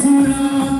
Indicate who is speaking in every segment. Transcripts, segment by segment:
Speaker 1: Surah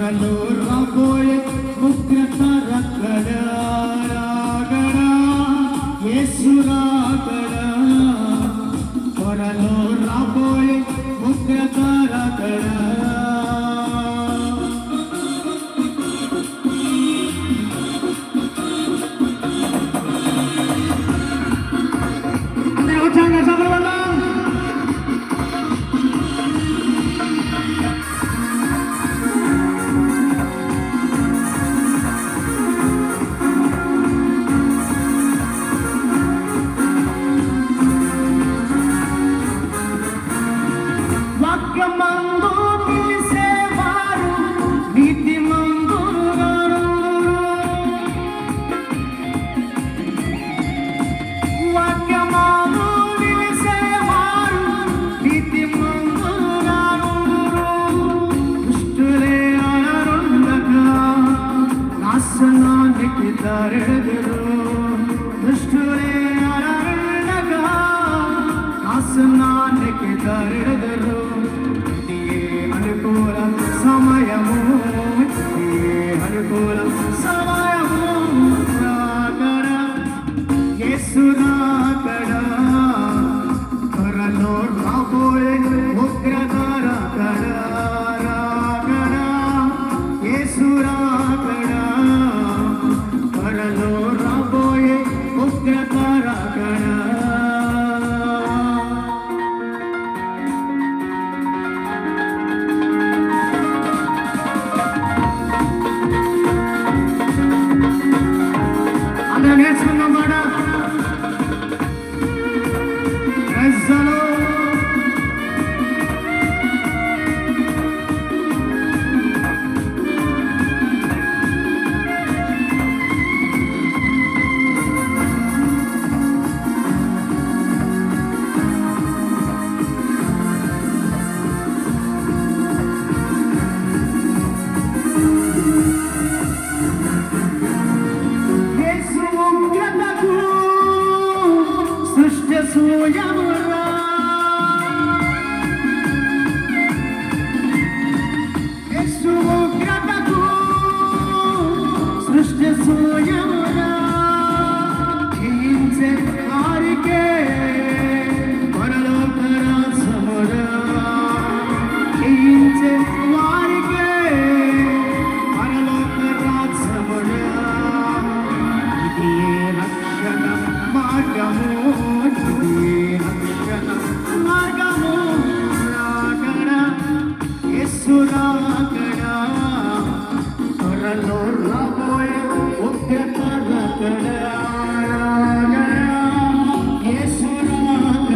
Speaker 1: Kannur കാമ്പോയെ മുക്രത്തറക്കട യേശുരാ. గిట్టారెడెదరు దుష్టులే అరణగా ఆసనానికి దారెడెదరు ఇదియే అనుకూల సమయము. الزلال सुना